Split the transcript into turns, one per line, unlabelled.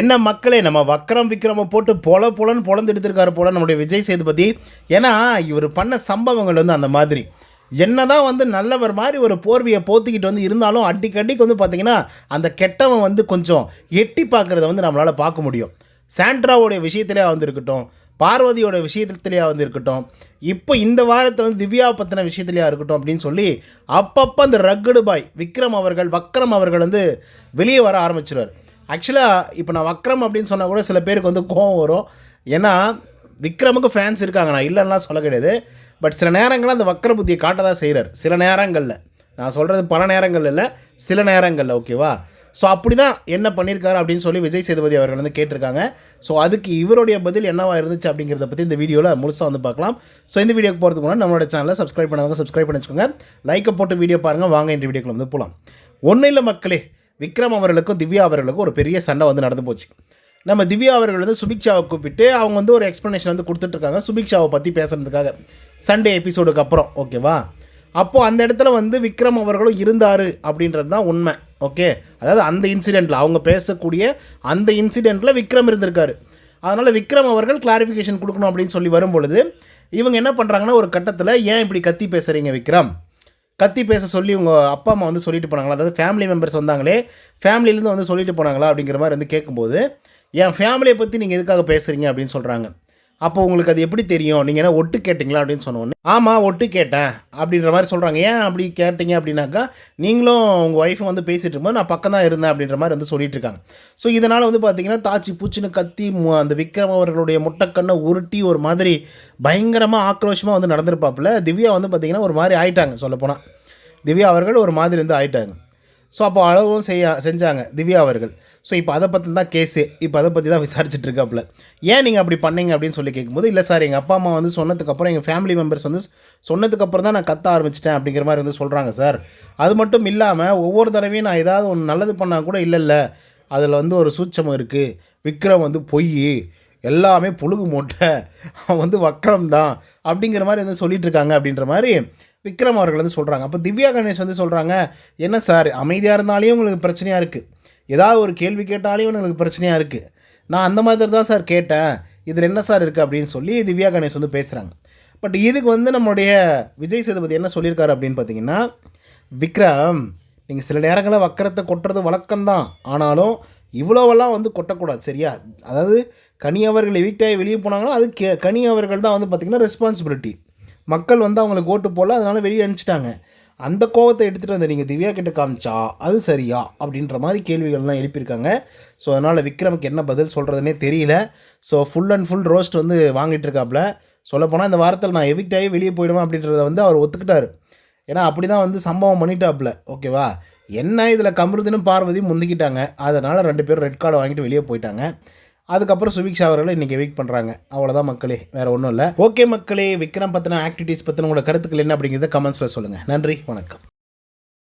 என்ன மக்களே நம்ம வக்ரம் விக்ரம போட்டு பொல பொலன்னு பொலந்து எடுத்திருக்காரு போல நம்முடைய விஜய் சேதுபதி. ஏன்னா இவர் பண்ண சம்பவங்கள் வந்து அந்த மாதிரி. என்னதான் வந்து நல்லவர் மாதிரி ஒரு போர்வையை போத்திக்கிட்டு வந்து இருந்தாலும் அடிக்கடிக்கு வந்து பார்த்திங்கன்னா அந்த கெட்டவன் வந்து கொஞ்சம் எட்டி பார்க்குறத வந்து நம்மளால் பார்க்க முடியும். சாண்ட்ராவோடைய விஷயத்திலே வந்து இருக்கட்டும் பார்வதியோட விஷயத்துலையாக வந்து இருக்கட்டும் இப்போ இந்த வாரத்தில் வந்து திவ்யா பற்றின விஷயத்துலையா இருக்கட்டும் அப்படின்னு சொல்லி அப்பப்போ அந்த ரக்கடு பாய் விக்ரம் அவர்கள் வக்ரம் அவர்கள் வந்து வெளியே வர ஆரம்பிச்சிருவார். ஆக்சுவலாக இப்போ நான் வக்ரம் அப்படின்னு சொன்னால் கூட சில பேருக்கு வந்து கோவம் வரும். ஏன்னா விக்ரமுக்கு ஃபேன்ஸ் இருக்காங்க. நான் இல்லைன்னா சொல்ல கிடையாது. பட் சில நேரங்களில் அந்த வக்ர புத்தியை காட்ட தான் செய்கிறார் சில நேரங்களில். நான் சொல்கிறது பல நேரங்கள் இல்லை சில நேரங்களில். ஓகேவா ஸோ அப்படி தான் என்ன பண்ணியிருக்காரு அப்படின்னு சொல்லி விஜய் சேதுபதி அவர்கள் வந்து கேட்டிருக்காங்க. ஸோ அதுக்கு இவருடைய பதில் என்னவா இருந்துச்சு அப்படிங்கிறத பற்றி இந்த வீடியோவில் முழுசாக வந்து பார்க்கலாம். ஸோ இந்த வீடியோக்கு போகிறதுக்கு முன்னாடி நம்மளோட சேனலை சப்ஸ்கிரைப் பண்ணாதவங்க சப்ஸ்கிரைப் பண்ணி வச்சுக்கோங்க. லைக்கை போட்டு வீடியோ பாருங்கள் வாங்க இந்த வீடியோக்குள்ள வந்து போகலாம் ஒன்றும் இல்லை மக்களே. விக்ரம் அவர்களுக்கும் திவ்யா அவர்களுக்கும் ஒரு பெரிய சண்டை வந்து நடந்து போச்சு. நம்ம திவ்யா அவர்கள் வந்து சுபிக்ஷாவை கூப்பிட்டு அவங்க வந்து ஒரு எக்ஸ்ப்ளனேஷன் வந்து கொடுத்துட்ருக்காங்க சுபிக்ஷாவை பற்றி பேசுகிறதுக்காக சண்டே எபிசோடுக்கு அப்புறம் ஓகேவா அப்போது அந்த இடத்துல வந்து விக்ரம் அவர்களும் இருந்தார் அப்படின்றது தான் உண்மை ஓகே அதாவது அந்த இன்சிடெண்ட்டில் அவங்க பேசக்கூடிய அந்த இன்சிடெண்ட்டில் விக்ரம் இருந்திருக்காரு. அதனால் விக்ரம் அவர்கள் கிளாரிஃபிகேஷன் கொடுக்கணும் அப்படின்னு சொல்லி வரும்பொழுது இவங்க என்ன பண்ணுறாங்கன்னா ஒரு கட்டத்தில் ஏன் இப்படி கத்தி பேசுகிறீங்க விக்ரம்? கத்தி பேச சொல்லி உங்கள் அப்பா அம்மா வந்து சொல்லிட்டு போனாங்களா? அதாவது ஃபேமிலி மெம்பர்ஸ் வந்தாங்களே ஃபேமிலியிலேருந்து வந்து சொல்லிட்டு போனாங்களா அப்படிங்கிற மாதிரி வந்து கேட்கும்போது என் ஃபேமிலியை பற்றி நீங்கள் எதுக்காக பேசுகிறீங்க அப்படின்னு சொல்கிறாங்க அப்போ உங்களுக்கு அது எப்படி தெரியும்? நீங்கள் என்ன ஒட்டு கேட்டிங்களா? அப்படின்னு சொன்னோடனே ஆமாம் ஒட்டு கேட்டேன் அப்படின்ற மாதிரி சொல்கிறாங்க ஏன் அப்படி கேட்டிங்க? அப்படின்னாக்கா நீங்களும் உங்கள் ஒய்ஃபும் வந்து பேசிகிட்டு இருக்கும்போது நான் பக்கம் தான் இருந்தேன் அப்படின்ற மாதிரி வந்து சொல்லிட்டு இருக்காங்க. ஸோ இதனால் வந்து பார்த்தீங்கன்னா தாச்சி பூச்சின்னு கத்தி மு- அந்த விக்ரம் அவர்களுடைய முட்டைக்கண்ணை உருட்டி ஒரு மாதிரி பயங்கரமாக ஆக்ரோஷமாக வந்து நடந்திருப்பாப்புல திவ்யா வந்து பார்த்தீங்கன்னா ஒரு மாதிரி ஆயிட்டாங்க சொல்லப்போனால் திவ்யா அவர்கள் ஒரு மாதிரி வந்து ஆயிட்டாங்க. ஸோ அப்போ அளவும் செய்ய செஞ்சாங்க திவ்யா அவர்கள். ஸோ இப்போ அதை பற்றி தான் கேஸு இப்போ அதை பற்றி தான் விசாரிச்சுட்டு இருக்காப்புல. ஏன் நீங்கள் அப்படி பண்ணீங்க அப்படின்னு சொல்லி கேட்கும்போது இல்லை சார் எங்கள் அப்பா அம்மா வந்து சொன்னதுக்கப்புறம் எங்கள் ஃபேமிலி மெம்பர்ஸ் வந்து சொன்னதுக்கப்புறம் தான் நான் கத்த ஆரம்பிச்சிட்டேன் அப்படிங்கிற மாதிரி வந்து சொல்கிறாங்க சார். அது மட்டும் இல்லாமல் ஒவ்வொரு தடவையும் நான் ஏதாவது ஒன்று நல்லது பண்ணால் கூட இல்லை இல்லை அதில் வந்து ஒரு சூட்சம் இருக்குது விக்ரம் வந்து பொய். எல்லாமே புழுகு மூட்டை. அவன் வந்து வக்கரம் தான் அப்படிங்கிற மாதிரி வந்து சொல்லிகிட்ருக்காங்க அப்படின்ற மாதிரி விக்ரம் அவர்கள் வந்து சொல்கிறாங்க அப்போ திவ்யா கணேஷ் வந்து சொல்கிறாங்க என்ன சார் அமைதியாக இருந்தாலேயும் உங்களுக்கு பிரச்சனையாக இருக்குது ஏதாவது ஒரு கேள்வி கேட்டாலே உங்களுக்கு பிரச்சனையாக இருக்குது நான் அந்த மாதிரி தான் சார் கேட்டேன். இதில் என்ன சார் இருக்குது அப்படின்னு சொல்லி திவ்யா கணேஷ் வந்து பேசுகிறாங்க பட் இதுக்கு வந்து நம்மளுடைய விஜய் சேதுபதி என்ன சொல்லியிருக்காரு அப்படின்னு பார்த்தீங்கன்னா விக்ரம் நீங்கள் சில நேரங்களில் வக்கரத்தை கொட்டுறது வழக்கம்தான் ஆனாலும் இவ்வளோவெல்லாம் வந்து கொட்டக்கூடாது. சரியா? அதாவது கனி அவர்கள் வீட்டாக வெளியே போனாங்கன்னா அது கே கனி அவர்கள் தான் வந்து பார்த்திங்கன்னா ரெஸ்பான்சிபிலிட்டி மக்கள் வந்து அவங்களுக்கு ஓட்டு போடல அதனால் வெளியே அனுப்பிச்சிட்டாங்க. அந்த கோவத்தை எடுத்துகிட்டு வந்து நீங்கள் திவ்யா கிட்ட காமிச்சா அது சரியா? அப்படின்ற மாதிரி கேள்விகள்லாம் எழுப்பியிருக்காங்க. ஸோ அதனால் விக்ரமுக்கு என்ன பதில் சொல்கிறதுனே தெரியல. So full and full roast வந்து வாங்கிட்டு இருக்காப்புல சொல்லப்போனால் இந்த வாரத்தில் நான் எவிக்ட் ஆகி வெளியே போயிடுவேன் அப்படின்றத வந்து அவர் ஒத்துக்கிட்டாரு. ஏன்னா அப்படி தான் வந்து சம்பவம் பண்ணிட்டாப்புல ஓகேவா என்ன இதில் கமருதினும் பார்வதியும் முந்திக்கிட்டாங்க. அதனால் ரெண்டு பேரும் ரெட் கார்டு வாங்கிட்டு வெளியே போயிட்டாங்க. அதுக்கப்புறம் சுபிக்ஷா அவர்களை இன்றைக்கி வெயிட் பண்ணுறாங்க அவ்வளோதான் மக்களே வேறு ஒன்றும் இல்லை. ஓகே மக்களே விக்ரம் பற்றின ஆக்டிவிட்டீஸ் பற்றின உங்களோட கருத்துக்கள் என்ன அப்படிங்கிறத கமெண்ட்ஸில் சொல்லுங்கள் நன்றி வணக்கம்.